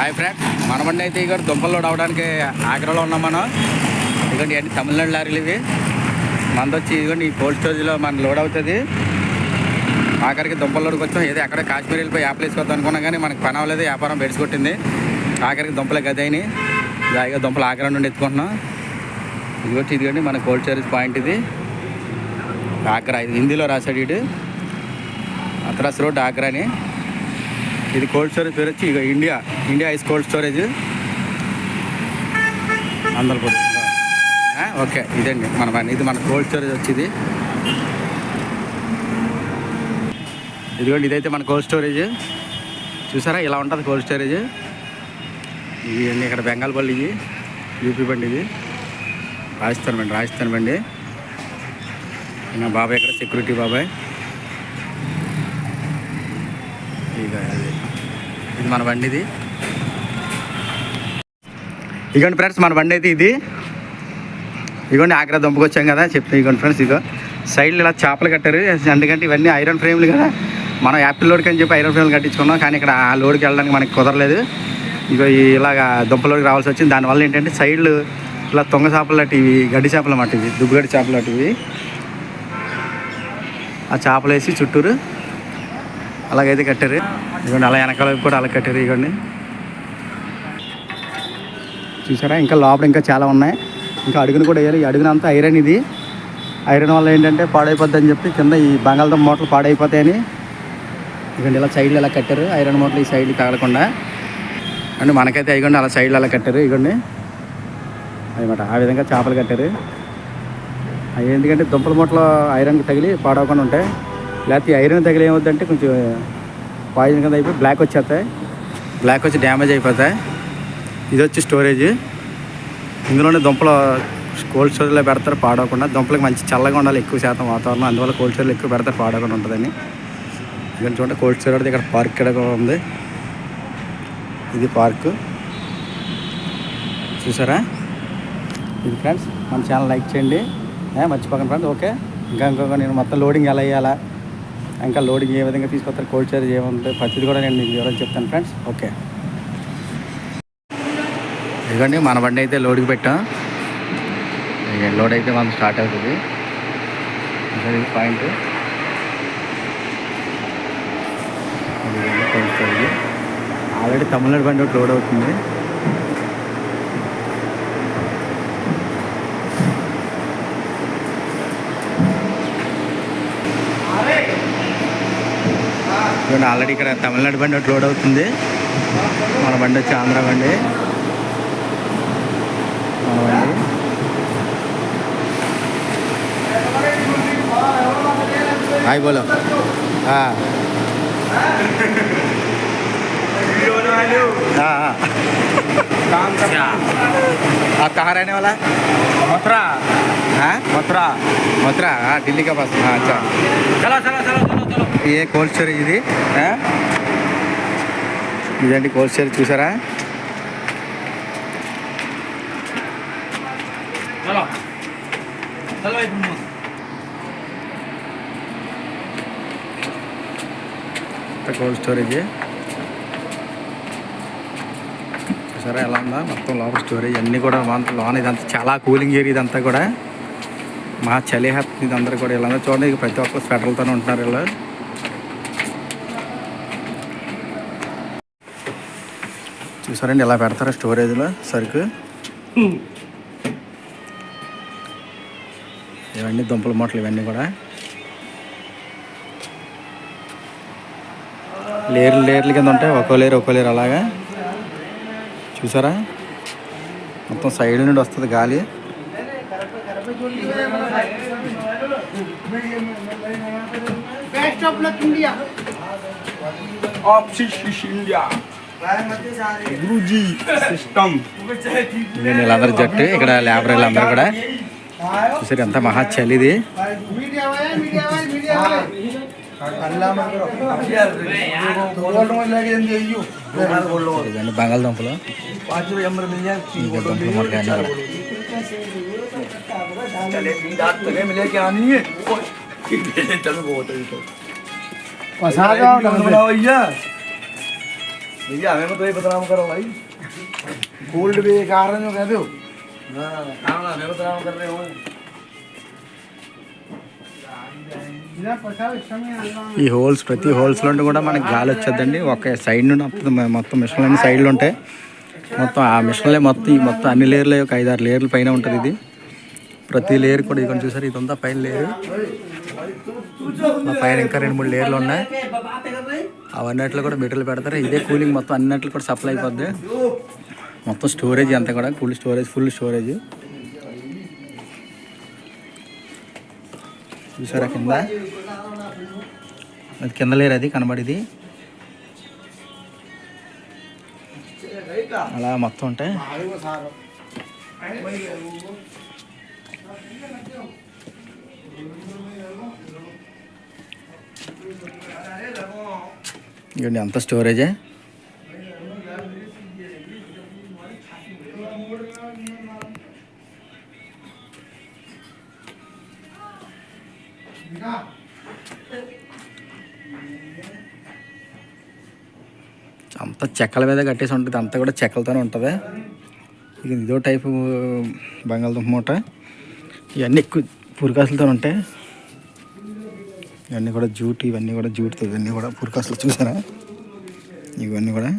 Hi friend మనమండి అయితే ఇక్కడ దుంపలు లోడ్ అవడానికి ఆగ్రాలో ఉన్నాం మనం. ఇదిగోండి ఇవన్నీ తమిళనాడు లారీలు ఇవి. మనది వచ్చి ఇదిగోండి ఈ కోల్డ్ స్టోరేజ్లో మన లోడ్ అవుతుంది. ఆఖరికి దుంపలు లోడ్కి వచ్చాం. ఏదో ఎక్కడ కాశ్మీర్ వెళ్ళిపోయి యాపలు వేసుకోవద్దు అనుకున్నాం కానీ మనకి పని అవ్వలేదు వ్యాపారం బెడిసి ఆఖరికి దుంపలే గది అయినాయి. జాయిగా దుంపలు ఆగ్రా నుండి ఎత్తుకుంటున్నాం. ఇదిగోటి ఇదిగోండి మన కోల్డ్ స్టోరేజ్ పాయింట్ ఇది. ఆగ్రా ఇది హిందీలో రాశాడు ఇటు అత్రాస్ రోడ్ ఆగ్రా అని ఇది కోల్డ్ స్టోరేజ్ పేరు వచ్చి ఇక India India ice cold storage Andaripudi okay ఇదండి. మన ఇది మన కోల్డ్ స్టోరేజ్ వచ్చింది. ఇదిగోండి ఇదైతే మన కోల్డ్ స్టోరేజ్ చూసారా? ఇలా ఉంటుంది కోల్డ్ స్టోరేజ్ ఇవన్నీ ఇక్కడ బెంగాల్ బండి ఇవి. యూపీ బండి ఇది. రాజస్థాన్ బండి రాజస్థాన్ బండి. బాబాయ్ ఇక్కడ సెక్యూరిటీ బాబాయ్ ఇక అది ఇది మన బండి ఇది. ఇగోండి ఫ్రెండ్స్ మన బండి అయితే ఇది. ఇగోండి ఆగ్రా దుంపకొచ్చాం కదా చెప్తే ఇగోండి ఫ్రెండ్స్ ఇగో. సైడ్లో ఇలా చేపలు కట్టారు ఎందుకంటే ఇవన్నీ ఐరన్ ఫ్రేమ్లు కదా. మనం యాపిల్ లోడ్కి అని చెప్పి ఐరన్ ఫ్రేమ్లు కట్టించుకున్నాం కానీ ఇక్కడ ఆ లోడ్కి వెళ్ళడానికి మనకి కుదరలేదు. ఇగో ఇలాగా దుంపలోడికి రావాల్సి వచ్చింది. దానివల్ల ఏంటంటే సైడ్లు ఇలా తొంగ చేపలు లాంటివి గడ్డి చేపలు అన్నమాట ఇవి దుబ్బగడ్డి చేపలు లాంటివి. ఆ చేపలు వేసి చుట్టూరు అలాగైతే కట్టారు. ఇదిగోండి అలా వెనకాల కూడా అలా కట్టారు ఇదిగోండి. చూసారా? ఇంకా లోపల ఇంకా చాలా ఉన్నాయి. ఇంకా అడుగును కూడా వేయాలి. ఈ అడుగునంతా ఐరన్ ఇది. ఐరన్ వల్ల ఏంటంటే పాడైపోద్దని చెప్పి కింద ఈ బంగాళదుంప మూటలు పాడైపోతాయని. ఇదిగోండి ఇలా సైడ్లు ఇలా కట్టారు. ఐరన్ మూటలు ఈ సైడ్లు తగలకుండా అండ్ మనకైతే ఇదిగోండి అలా సైడ్లు అలా కట్టారు. ఇదిగోండి. అనమాట ఆ విధంగా చేపలు కట్టారు. అవి ఎందుకంటే దుంపల మూటలో ఐరన్ తగిలి పాడవకుండా ఉంటాయి. లేకపోతే ఐరన్ తగిలి ఏమవుద్దంటే కొంచెం పాయిజన్ కింద అయిపోయి బ్లాక్ వచ్చేస్తాయి. బ్లాక్ వచ్చి డ్యామేజ్ అయిపోతాయి. ఇది వచ్చి స్టోరేజ్ ఇందులోనే దుంపలు కోల్డ్ స్టోరేజ్లో పెడతారు పాడవకుండా. దుంపలకు మంచి చల్లగా ఉండాలి ఎక్కువ శాతం వాతావరణం. అందువల్ల కోల్డ్ స్టోరేజ్ ఎక్కువ పెడతారు పాడవకుండా ఉంటుందని. ఇక్కడ చూడండి కోల్డ్ స్టోరేజ్ ఇక్కడ పార్క్ ఇక్కడ కూడా ఉంది. ఇది పార్క్ చూసారా? ఇది ఫ్రెండ్స్ మన ఛానల్ లైక్ చేయండి. మర్చిపోకండి ఫ్రెండ్స్ ఓకే. ఇంకా ఇంకొక నేను మొత్తం లోడింగ్ ఎలా వేయాలా ఇంకా లోడింగ్ ఏ విధంగా తీసుకొస్తారు కోల్డ్ చార్జ్ ఏముంటుంది ప్రతిది కూడా నేను మీకు వివరాలు చెప్తాను ఫ్రెండ్స్. ఓకే. ఇదిగోండి మన బండి అయితే లోడ్కి పెట్టాం. లోడ్ అయితే మనం స్టార్ట్ అవుతుంది. ఇది పాయింట్. ఆల్రెడీ తమిళనాడు బండి ఒకటి లోడ్ అవుతుంది. ఇదిగోండి ఆల్రెడీ ఇక్కడ తమిళనాడు బండి ఒకటి లోడ్ అవుతుంది మన బండి వచ్చి ఆంధ్ర బండి మన బండి హాయ్ బోలో हाँ हाँ हाँ आप कहाँ रहने वाला मथुरा हाँ मथुरा मथुरा हाँ दिल्ली का पास हाँ अच्छा चलो चलो चलो चलो चलो ఏ కోల్డ్ స్టోరేజ్ ఇది? ఇదండి కోల్డ్ స్టోరేజ్ చూసారా? Cold storage. చూసారా ఎలా ఉందా? మొత్తం లోపల స్టోరేజ్ అన్నీ కూడా లోన ఇదంతా చాలా కూలింగ్ ఏరియా ఇదంతా కూడా. మా చలి ఇది ఇదంతా కూడా ఇలా చూడండి. ప్రతి ఒక్కరు స్వెటర్లతోనే ఉంటున్నారు ఇలా చూసారండి ఇలా పెడతారా స్టోరేజ్లో సరుకు? ఇవన్నీ దుంపల మూటలు ఇవన్నీ కూడా. లేర్లు లేర్లు కింద ఉంటాయి. ఒక్కో లేరు ఒక్కో లేరు అలాగా. చూసారా? మొత్తం సైడ్ నుండి వస్తుంది గాలి. ఆప్షన్ ఇండియా గురూజీ సిస్టమ్ వీళ్ళందరూ జట్టు ఇక్కడ లేబరీలు అందరూ కూడా చూసారు ఎంత మహా చలి ఇది బంగాళదుంపలు దుంపలు మొదలైనా भैया भैया हमें तो ये बदनाम करो भाई गोल्ड भी कार जो कहते हो हाँ हाँ हमें बदनाम कर रहे हो ఈ హోల్స్ ప్రతి హోల్స్ నుండి కూడా మనకి గాలి వచ్చేద్దండి ఒక సైడ్ నుండి వస్తుంది మ- మొత్తం మిషన్లు అన్ని సైడ్లు ఉంటాయి మొత్తం ఆ మిషన్లే మొత్తం ఈ మొత్తం అన్ని లేయర్లు ఒక ఐదు ఆరు లేయర్ల పైన ఉంటుంది ఇది ప్రతి లేయర్ కూడా ఇక్కడ చూసారు ఇదంతా పైన లేయర్ ఆ పైన ఇంకా రెండు మూడు లేయర్లు ఉన్నాయి అవన్నట్లు కూడా మెటీరియల్ పెడతారు. ఇదే కూలింగ్ మొత్తం అన్నట్లు కూడా సప్లై అయిపోద్ది. మొత్తం స్టోరేజ్ అంతా కూడా కూల్ స్టోరేజ్ ఫుల్ స్టోరేజ్. చూసారా కింద? అది కింద లేరు అది కనబడిది. అలా మొత్తం ఉంటాయి. ఇవ్వండి అంత స్టోరేజే అంతా చెక్కల మీద కట్టేసి ఉంటుంది అంతా కూడా చెక్కలతోనే ఉంటుంది. ఇది ఇదో టైపు బంగాళదుంప మూట. ఇవన్నీ ఎక్కువ పురికాసులతో ఉంటాయి. ఇవన్నీ కూడా జూట్ ఇవన్నీ కూడా జూట్ ఇవన్నీ కూడా పురికాసులు చూసారా? ఇవన్నీ కూడా.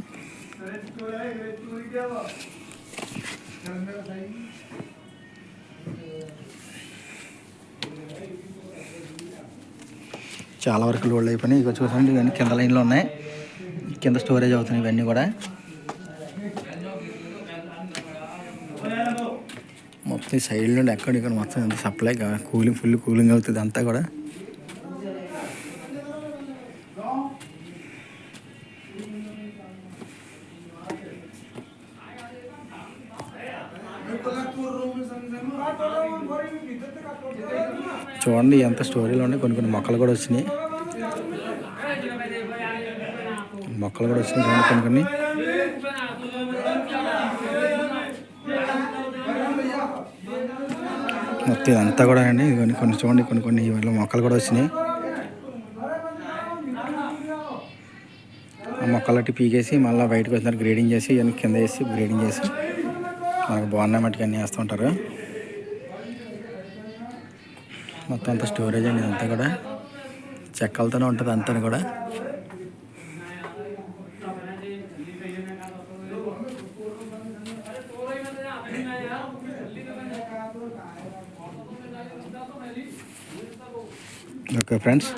చాలా వరకు లోడ్ అయిపోయినాయి. ఇక చూడండి ఇవన్నీ కింద లైన్లో ఉన్నాయి. కింద స్టోరేజ్ అవుతున్నాయి ఇవన్నీ కూడా. మొత్తం ఈ సైడ్ నుండి ఎక్కడ ఇక్కడ మొత్తం ఎంత సప్లై కూలింగ్ ఫుల్ కూలింగ్ అవుతుంది అంతా కూడా. చూడండి ఎంత స్టోరీలో ఉన్నాయి. కొన్ని కొన్ని మొక్కలు కూడా వచ్చినాయి. మొక్కలు కూడా వచ్చినాయి చూడండి కొన్ని కొన్ని. మొత్తం ఇదంతా కూడా అండి. కొన్ని కొన్ని చూడండి కొన్ని కొన్ని మొక్కలు కూడా వచ్చినాయి. ఆ మొక్కలట్టి పీకేసి మళ్ళీ బయటకు వచ్చిన గ్రేడింగ్ చేసి ఇవన్నీ కింద వేసి గ్రేడింగ్ చేసి. మనకు బాగున్నాయి మట్టుకు అన్నీ వేస్తుంటారు మొత్తం అంత స్టోరేజ్ అండి ఇదంతా కూడా. చెక్కలతోనే ఉంటుంది అంతా కూడా. Okay friends.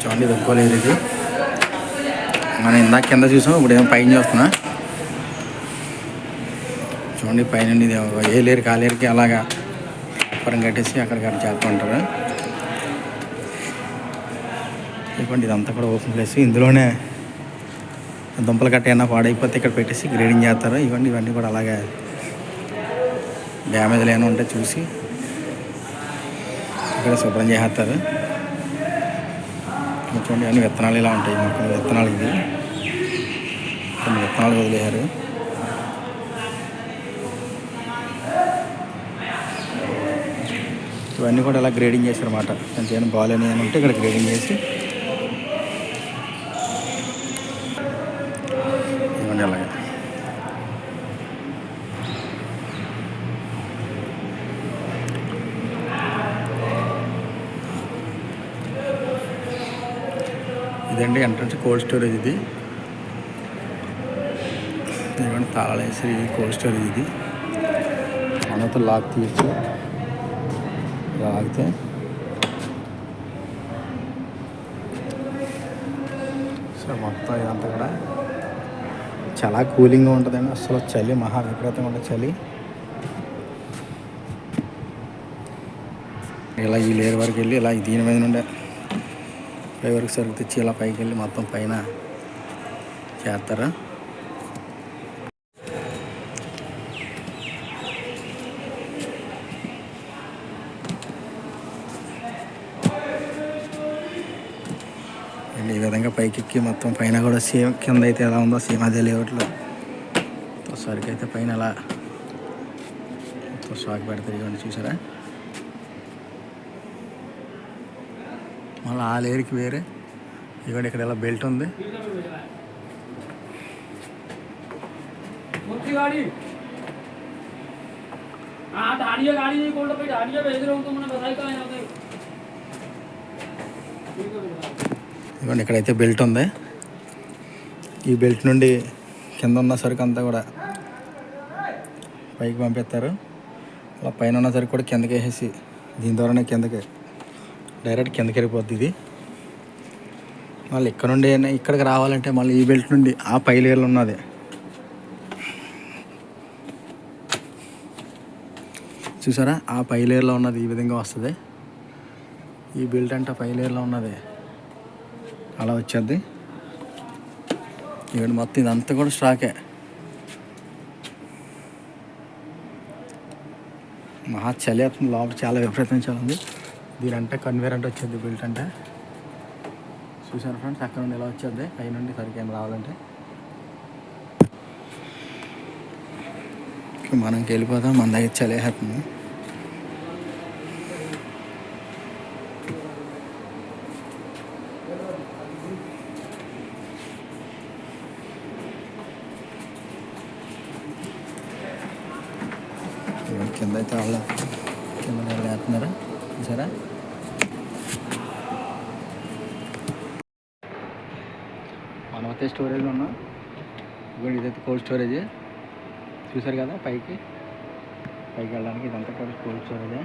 చూడండి ఇది ఒక్కోలేదు ఇది. మనం ఇందాక కింద చూసాం ఇప్పుడు ఏమో పైన చూస్తున్నా. చూడండి పైన ఇది కాలేరుకి అలాగా అప్పరం కట్టేసి అక్కడ కట్టి చేస్తూ ఉంటారు. ఇవ్వండి ఇదంతా కూడా ఓపెన్ ప్లేస్. ఇందులోనే దుంపలు కట్ట ఏమైనా పాడైపోతే ఇక్కడ పెట్టేసి గ్రేడింగ్ చేస్తారు. ఇవన్నీ ఇవన్నీ కూడా అలాగే డ్యామేజ్లు ఏమైనా ఉంటే చూసి ఇక్కడ శుభ్రం చేస్తారు చూడండి అన్ని విత్తనాలు ఇలా ఉంటాయి. మొక్కలు విత్తనాలు ఇది. కొన్ని విత్తనాలు వదిలేశారు. ఇవన్నీ కూడా ఇలా గ్రేడింగ్ చేశారు అన్నమాట కొంచెం బాగాలేని ఏమైనా ఉంటే ఇక్కడ గ్రేడింగ్ చేసి. ఇవన్నీ అలాగే? ఇదండి ఎంట్రన్స్ కోల్డ్ స్టోరేజ్ ఇది. ఇవ్వండి తాళాలు వేసి కోల్డ్ స్టోరేజ్ ఇది. మనతో లాక్ తీయచ్చు ఇలా ఆగితే? సో మొత్తం ఇదంతా కూడా చాలా కూలింగ్గా ఉంటుందండి. అసలు చలి మహా విపరీతంగా ఉంటుంది చలి. ఇలా ఈ లేయర్ వరకు వెళ్ళి ఇలా దీని మీద నుండి పై వరకు సరుకు తెచ్చి ఇలా పైకి వెళ్ళి మొత్తం పైన చేస్తారా? పైకెక్కి పైకి ఎక్కి మొత్తం పైన కూడా సేమ్ కింద అయితే ఎలా ఉందో సేమ్ అదే లేఅవుట్లో. సరికి అయితే పైన అలా మొత్తం షాక్ పెడతారు ఇవన్నీ చూసారా? మళ్ళీ ఆ లేయర్కి వేరే. ఇదిగోండి ఇక్కడ ఇలా బెల్ట్ ఉంది. मोठी ఇవన్నీ ఇక్కడైతే బెల్ట్ ఉంది. ఈ బెల్ట్ నుండి కింద ఉన్న సరుకు అంతా కూడా పైకి పంపిస్తారు. అలా పైన ఉన్న సరుకు కూడా కిందకి వేసేసి దీని ద్వారానే కిందకి డైరెక్ట్ కిందకి వెళ్ళిపోద్ది ఇది. మళ్ళీ ఇక్కడ నుండి ఇక్కడికి రావాలంటే మళ్ళీ ఈ బెల్ట్ నుండి ఆ పై లేయర్లు ఉన్నది. చూసారా? ఆ పై లేయర్లో ఉన్నది ఈ విధంగా వస్తుంది. ఈ బెల్ట్ అంటే పై లేయర్లో ఉన్నది. అలా వచ్చేది. ఇక్కడ మొత్తం ఇదంతా కూడా స్టాకే. మహా చలి అవుతుంది లోపల చాలా విపరీతం చాలా ఉంది. దీని అంటే కన్వేర్ అంటే వచ్చేది బిల్ట్ అంటే. చూసారు ఫ్రెండ్స్ అక్కడ నుండి ఇలా వచ్చేది. పై నుండి సరికేం రావాలంటే. ఇక మనం వెళ్ళిపోదాం మన దగ్గర చలి వేస్తుంది ఇదిగో కింద అయితే వాళ్ళ కింద లేపుతున్నారా? చూసారా? మనమైతే స్టోరేజ్ ఉన్నాం. ఇప్పుడు ఇదైతే కోల్డ్ స్టోరేజ్ చూసారు కదా పైకి? పైకి వెళ్ళడానికి ఇదంతా కూడా కోల్డ్ స్టోరేజే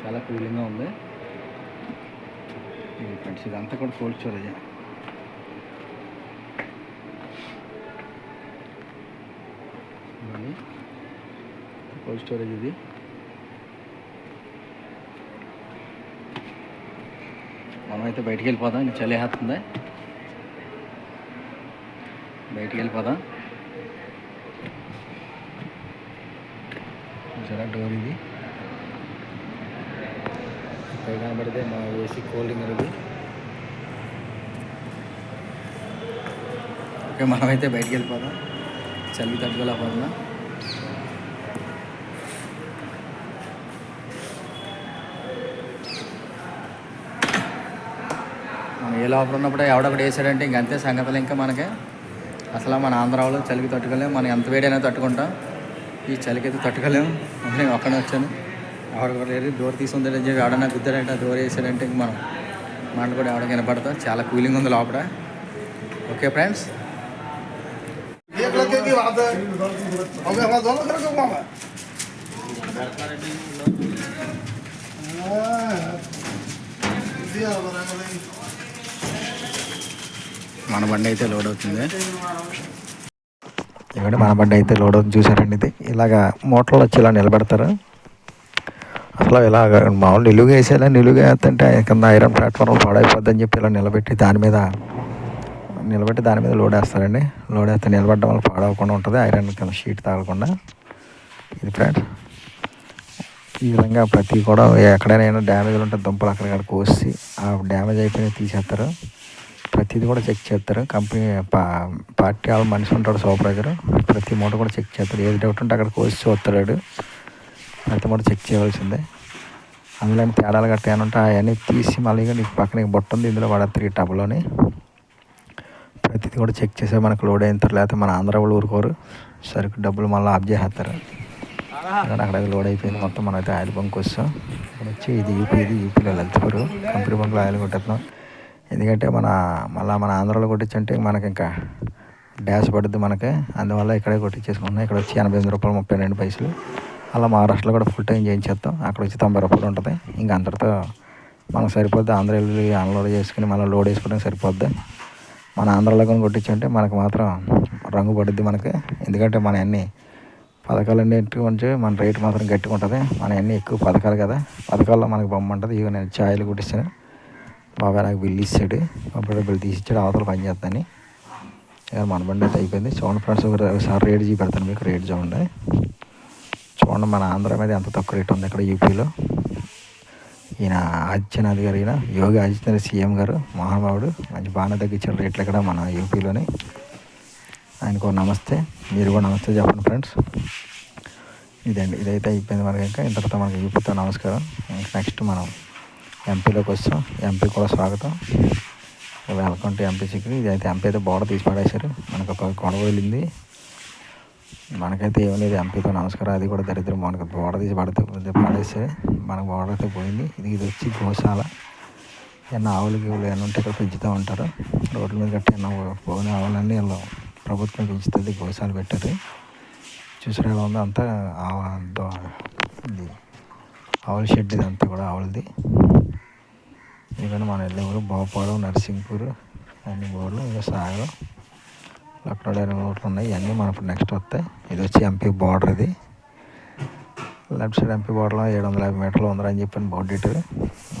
చాలా కూలింగ్గా ఉంది. ఇది ఫ్రెండ్స్ ఇదంతా కూడా కోల్డ్ స్టోరేజే ఇవన్నీ కోల్డ్ స్టోరేజ్ ఇది. మనమైతే బయటికి వెళ్ళిపోదాం ఇంకా చలి వేస్తుంది బయటికి వెళ్ళిపోదాం చూసారా డోర్ ఇది. ఇక్కడ కనబడితే మా ఏసీ కూలింగ్ ఇది ఓకే మనమైతే బయటికి వెళ్ళిపోదాం చలి తట్టుకోలేకపోతున్నాం. మనం ఏ లోపల ఉన్నప్పుడు ఎవడొకటి వేసాడంటే ఇంక అంతే సంగతులు ఇంకా మనకి. అసలు మన ఆంధ్ర వాళ్ళు చలికి తట్టుకోలేము మనం ఎంత వేడైనా తట్టుకుంటాం. ఈ చలికి అయితే తట్టుకోలేము నేను ఒక్కడే వచ్చాను. ఎవడొకటి లేదు డోర్ తీసుకుందని చెప్పి ఎవడన్నా గుద్దాడంటే డోర్ వేసాడంటే ఇంక మనం మనం కూడా ఎవడ కనపడతాం చాలా కూలింగ్ ఉంది లోపల. Okay friends? Yeah. మన బండి అయితే లోడ్ అవుతుంది. ఇక్కడ మన బండి అయితే లోడ్ అవుతుంది చూసారండి ఇది. ఇలాగా మోటార్లు వచ్చి ఇలా నిలబెడతారు. అసలు ఇలాగ మామూలు నిలువుగా వేసేలా నిలువుగా వేస్తుంటే కింద ఐరన్ ప్లాట్ఫామ్ పాడైపోద్దని చెప్పి ఇలా నిలబెట్టి దాని మీద నిలబెట్టి దాని మీద లోడ్ వేస్తారండి. లోడ్ వేస్తే నిలబడడం వల్ల పాడవకుండా ఉంటుంది. ఐరన్ కింద షీట్ తాగకుండా. ఇది ఫ్రెండ్స్ ఈ విధంగా ప్రతి కూడా ఎక్కడైనా డ్యామేజ్లు ఉంటే దుంపలు అక్కడికక్కడ కోసి ఆ డ్యామేజ్ అయిపోయినా తీసేస్తారు. ప్రతిది కూడా చెక్ చేస్తారు. కంపెనీ పా పార్టీ వాళ్ళ మనిషి ఉంటాడు సూపర్వైజర్. ప్రతి మూట కూడా చెక్ చేస్తాడు ఏది డౌట్ ఉంటే అక్కడ కోసి చూస్తాడు. ప్రతి మూట చెక్ చేయవలసిందే. అందులో తేడాలు గట్టా ఏమైనా ఉంటే అవన్నీ తీసి మళ్ళీ ఇక నీకు పక్కన బొట్ట ఉంది ఇందులో పడతారు ఈ టబ్లోని. ప్రతిదీ కూడా చెక్ చేసే మనకు లోడ్ అయిన తర్వాత లేకపోతే మన ఆంధ్ర వాళ్ళు ఊరుకోరు. సరుకు డబ్బులు మళ్ళీ ఆఫ్ చేసేస్తారు. అక్కడ లోడ్ అయిపోయింది. మొత్తం మనం అయితే ఆయిల్ బంక్ వస్తాం. ఇక్కడ వచ్చి ఇది యూపీ ఇది యూపీలో వెళ్తారు. కంపెనీ బంక్లో ఆయిల్ కొట్టేస్తున్నాం. ఎందుకంటే మన మళ్ళీ మన ఆంధ్రాలో కొట్టించంటే మనకి ఇంకా డ్యాష్ పడుద్ది మనకి. అందువల్ల ఇక్కడే కొట్టించేసుకున్నాం ఇక్కడ వచ్చి ఎనభై ఎనిమిది రూపాయలు ముప్పై రెండు పైసలు. అలా మహారాష్ట్రలో కూడా ఫుల్ టైం చేయించేస్తాం. అక్కడ వచ్చి తొంభై రూపాయలు ఉంటుంది. ఇంకా అందరితో మనకు సరిపోద్ది. ఆంధ్ర వెళ్ళి అన్లోడ్ చేసుకుని మళ్ళీ లోడ్ వేసుకోవడానికి సరిపోద్ది. మన ఆంధ్రాలో కానీ కొట్టించంటే మనకు మాత్రం రంగు పడుద్ది మనకి. ఎందుకంటే మన అన్ని పథకాలు అన్నింటి మన రేటు మాత్రం గట్టిగా ఉంటుంది. మన అన్నీ ఎక్కువ పథకాలు కదా. పథకాల్లో మనకి బొమ్మ ఉంటుంది. ఇక నేను ఛాయలు కుట్టిస్తాను బాబాయ్ నాకు బిల్లు ఇచ్చాడు అప్పుడు బిల్ తీసి ఇచ్చాడు అవతల పని చేస్తాను మన బండి అయితే అయిపోయింది. చూడండి ఫ్రెండ్స్ ఒకసారి రేట్ చూపెడతాను మీకు. రేట్ చూడండి. చూడండి మన ఆంధ్ర మీద ఎంత తక్కువ రేట్ ఉంది ఇక్కడ యూపీలో ఈయన ఆదిత్యనాథ్ గారు ఈయన యోగి ఆదిత్యనాథ్ సీఎం గారు మహానుభావుడు. మంచి బాగానే తగ్గించాడు రేట్లు ఇక్కడ మన యూపీలోని ఆయనకు నమస్తే. మీరు కూడా నమస్తే చెప్పండి ఫ్రెండ్స్ ఇదండి. ఇదైతే అయిపోయింది మనకి ఇంకా. ఇంతటితో మనకి యూపీతో నమస్కారం. నెక్స్ట్ మనం ఎంపీలోకి వస్తాం ఎంపీ కూడా స్వాగతం. వెల్కమ్ టు ఎంపీ చికెన్ ఇది అయితే ఎంపీ అయితే బోర్డర్ తీసి పడేశారు మనకు ఒక గొడవ వెళ్ళింది మనకైతే ఏమీ లేదు. ఎంపీతో నమస్కారం. అది కూడా దరిద్రం. మనకు బోర్డర్ తీసి పడితే పడేస్తే మనకు బోర్డర్ అయితే పోయింది. ఇది ఇది వచ్చి గోశాల. ఏమన్నా ఆవులు గీవులు ఏమైనా ఉంటే ఇక్కడ పెంచుతూ ఉంటారు రోడ్ల మీద కట్టి ఏమన్నా పోనీ ఆవులన్నీ వీళ్ళు ప్రభుత్వం పెంచుతుంది. గోశాల పెట్టారు. చూసారు ఎలా ఉందో అంతా ఆవు దో- ఇది. ఆవుల షెడ్ ఇదంతా కూడా ఆవులది. ఇక్కడ మన వెళ్ళే ఊరు భోపాలం నర్సింగ్పూర్ అన్ని ఊర్లు ఇంకా సాగరం లక్నో అనే ఉన్నాయి. ఇవన్నీ మన నెక్స్ట్ వస్తాయి. ఇది వచ్చి ఎంపీ బార్డర్ ఇది. లెఫ్ట్ సైడ్ ఎంపీ బార్డర్లో ఏడు వందల యాభై మీటర్లు ఉందని చెప్పాను బోర్డు ఇటు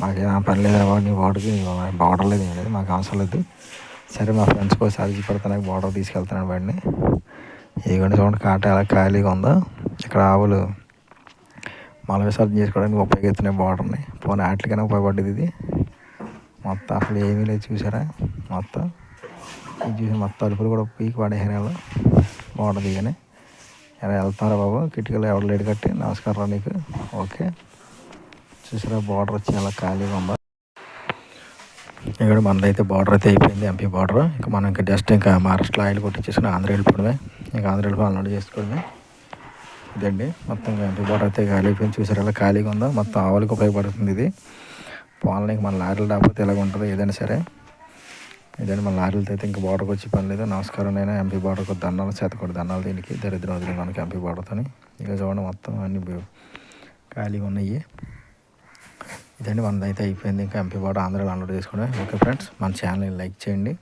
మాకేం పని లేదు బాబు నీ బోర్డుకి బార్డర్ లేదు ఏం లేదు మాకు అవసరం లేదు. సరే మా ఫ్రెండ్స్ కోసం అరిచి పెడతాను బార్డర్ తీసుకెళ్తున్నాను బండిని ఇదిగోండి చూడండి కాట ఎలా ఖాళీగా ఉందో. ఇక్కడ ఆవులు మల విసర్జన చేసుకోవడానికి ఉపయోగిస్తున్నాయి బార్డర్ని పోనీ ఆటలకైనా ఉపయోగపడ్డది ఇది. మొత్తం అసలు ఏమీ లేదు చూసారా? మొత్తం ఇది చూసి మొత్తం అలుపులు కూడా పీకి పడేసారు వాళ్ళు. బార్డర్ దిగని. ఎలా వెళ్తున్నారా బాబు? కిటికీలో ఎవరు లేడు కట్టి? నమస్కారం నీకు. ఓకే. చూసారా బార్డర్ వచ్చి అలా ఖాళీగా ఉందా? ఇక్కడ మనదైతే బార్డర్ అయితే అయిపోయింది ఎంపీ బార్డర్. ఇంకా మనం ఇంకా జస్ట్ ఇంకా మహారాష్ట్రలో ఆయిల్ కొట్టించేసుకుని ఆంధ్ర వెళ్ళిపోవడమే. ఇంకా ఆంధ్ర వెళ్ళిపోయి అలవాటు చేసుకోవడమే. ఇదండి. మొత్తం ఎంపీ బార్డర్ అయితే ఖాళీ అయిపోయింది. చూసారు ఎలా ఖాళీగా ఉందో? మొత్తం ఆవులకు ఉపయోగపడుతుంది ఇది. పోలనికి మన లారీలు రాకపోతే ఎలాగ ఉంటుంది ఏదైనా సరే. ఇదండి మన లారీలతో అయితే ఇంకా బార్డర్కి వచ్చి పని లేదు. నమస్కారం నేను ఎంపీ బార్డర్కి దండాలు చేతకూడదు దన్నాలు దండాలు దీనికి. దరిద్రం వదిలి మనకి ఎంపీ బార్డర్తోని ఇక చూడండి మొత్తం అన్ని ఖాళీగా ఉన్నాయి. ఇదండి మనదైతే అయిపోయింది. ఇంకా ఎంపీ బార్డర్ ఆంధ్రాలో అన్లోడ్ చేసుకోండి ఓకే ఫ్రెండ్స్ మన ఛానల్ని లైక్ చేయండి.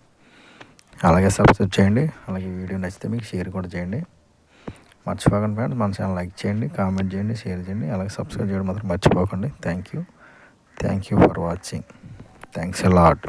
అలాగే సబ్స్క్రైబ్ చేయండి. అలాగే వీడియో నచ్చితే మీకు షేర్ కూడా చేయండి. మర్చిపోకండి ఫ్రెండ్స్ మన ఛానల్ లైక్ చేయండి కామెంట్ చేయండి షేర్ చేయండి. అలాగే సబ్స్క్రైబ్ చేయడం మాత్రం మర్చిపోకండి. Thank you thank you for watching thanks a lot